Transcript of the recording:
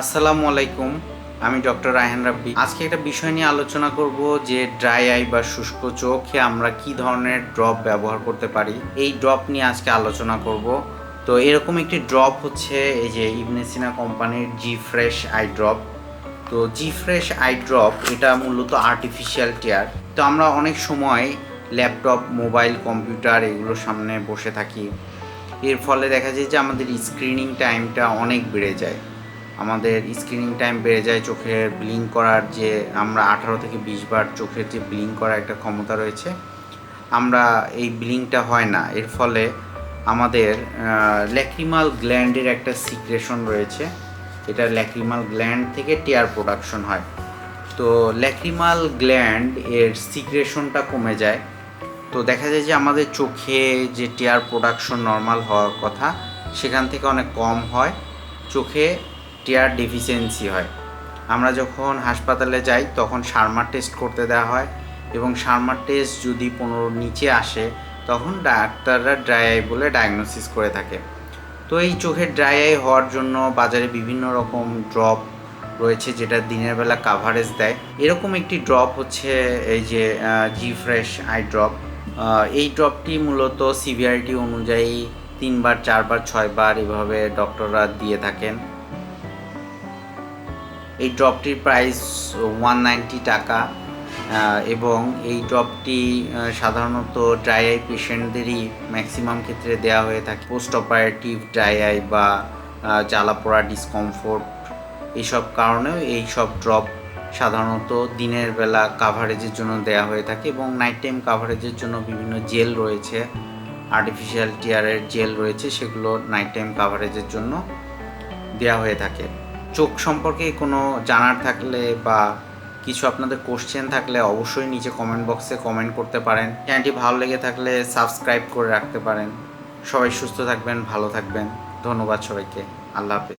আসসালামু আলাইকুম, আমি ডক্টর রায়হান রাব্বি। আজকে একটা বিষয় নিয়ে আলোচনা করব যে ড্রাই আই বা শুষ্ক চোখে আমরা কি ধরনের ড্রপ ব্যবহার করতে পারি। এই ড্রপ নিয়ে আজকে আলোচনা করব। তো এরকম একটি ড্রপ হচ্ছে এই যে ইবনেসিনা কোম্পানির জি ফ্রেশ আই ড্রপ তো জি ফ্রেশ আই ড্রপ এটা মূলত আর্টিফিশিয়াল টিয়ার তো আমরা অনেক সময় ল্যাপটপ, মোবাইল, কম্পিউটার এগুলোর সামনে বসে থাকি। এর ফলে দেখা যায় যে আমাদের স্ক্রিনিং টাইমটা অনেক বেড়ে যায়। আমাদের স্ক্রিনিং টাইম বেড়ে যায় চোখের ব্লিং করার যে আমরা আঠারো থেকে বিশ বার চোখের যে ব্লিং করার একটা ক্ষমতা রয়েছে, আমরা এই ব্লিংটা হয় না। এর ফলে আমাদের ল্যাক্রিমাল গ্ল্যান্ডের একটা সিক্রেশন রয়েছে। এটা ল্যাক্রিমাল গ্ল্যান্ড থেকে টিয়ার প্রোডাকশন হয়। তো ল্যাক্রিমাল গ্ল্যান্ড এর সিক্রেশনটা কমে যায়। তো দেখা যায় যে আমাদের চোখে যে টিয়ার প্রোডাকশন নর্মাল হওয়ার কথা, সেখান থেকে অনেক কম হয়। চোখে টিয়ার ডেফিসিয়েন্সি হয়। আমরা যখন হাসপাতালে যাই, তখন সারমার টেস্ট করতে দেওয়া হয় এবং সারমার টেস্ট যদি পনেরো নিচে আসে, তখন ডাক্তাররা ড্রাই আই বলে ডায়াগনোসিস করে থাকে। তো এই চোখের ড্রাই আই হওয়ার জন্য বাজারে বিভিন্ন রকম ড্রপ রয়েছে, যেটা দিনের বেলা কাভারেজ দেয়। এরকম একটি ড্রপ হচ্ছে এই যে জি ফ্রেশ আই ড্রপ এই ড্রপটি মূলত সিভিয়ারিটি অনুযায়ী তিনবার, চারবার, ছয়বার এভাবে ডক্টররা দিয়ে থাকেন। এই ড্রপটির প্রাইস ওয়ান নাইনটি টাকা এবং এই ড্রপটি সাধারণত ড্রাই আই পেশেন্টদেরই ম্যাক্সিমাম ক্ষেত্রে দেওয়া হয়ে থাকে। পোস্ট অপারেটিভ ড্রাই আই বা আহ, জ্বালাপোড়া ডিসকমফোর্ট এইসব কারণেও এই সব ড্রপ সাধারণত দিনের বেলা কাভারেজের জন্য দেওয়া হয়ে থাকে এবং নাইট টাইম কাভারেজের জন্য বিভিন্ন জেল রয়েছে আর্টিফিশিয়াল টিয়ারের জেল রয়েছে সেগুলো নাইট টাইম কাভারেজের জন্য দেওয়া হয়ে থাকে। চোখ সম্পর্কে কোনো জানার থাকলে বা কিছু আপনাদের কোশ্চেন থাকলে অবশ্যই নিচে কমেন্ট বক্সে কমেন্ট করতে পারেন। চ্যানেলটি ভালো লেগে থাকলে সাবস্ক্রাইব করে রাখতে পারেন। সবাই সুস্থ থাকবেন, ভালো থাকবেন। ধন্যবাদ সবাইকে। আল্লাহ হাফেজ।